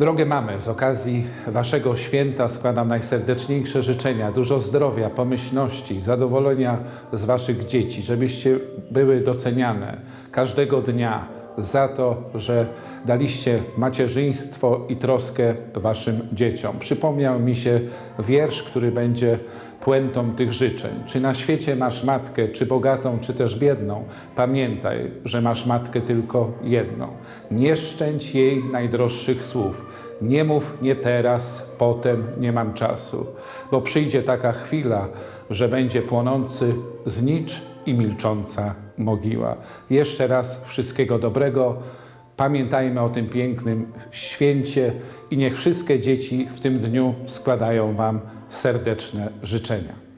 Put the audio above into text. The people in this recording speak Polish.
Drogie mamy, z okazji Waszego święta składam najserdeczniejsze życzenia, dużo zdrowia, pomyślności, zadowolenia z Waszych dzieci, żebyście były doceniane każdego dnia za to, że daliście macierzyństwo i troskę Waszym dzieciom. Przypomniał mi się wiersz, który będzie puentą tych życzeń. Czy na świecie masz matkę, czy bogatą, czy też biedną, pamiętaj, że masz matkę tylko jedną. Nie szczędź jej najdroższych słów. Nie mów nie teraz, potem nie mam czasu, bo przyjdzie taka chwila, że będzie płonący znicz i milcząca mogiła. Jeszcze raz wszystkiego dobrego. Pamiętajmy o tym pięknym święcie i niech wszystkie dzieci w tym dniu składają Wam serdeczne życzenia.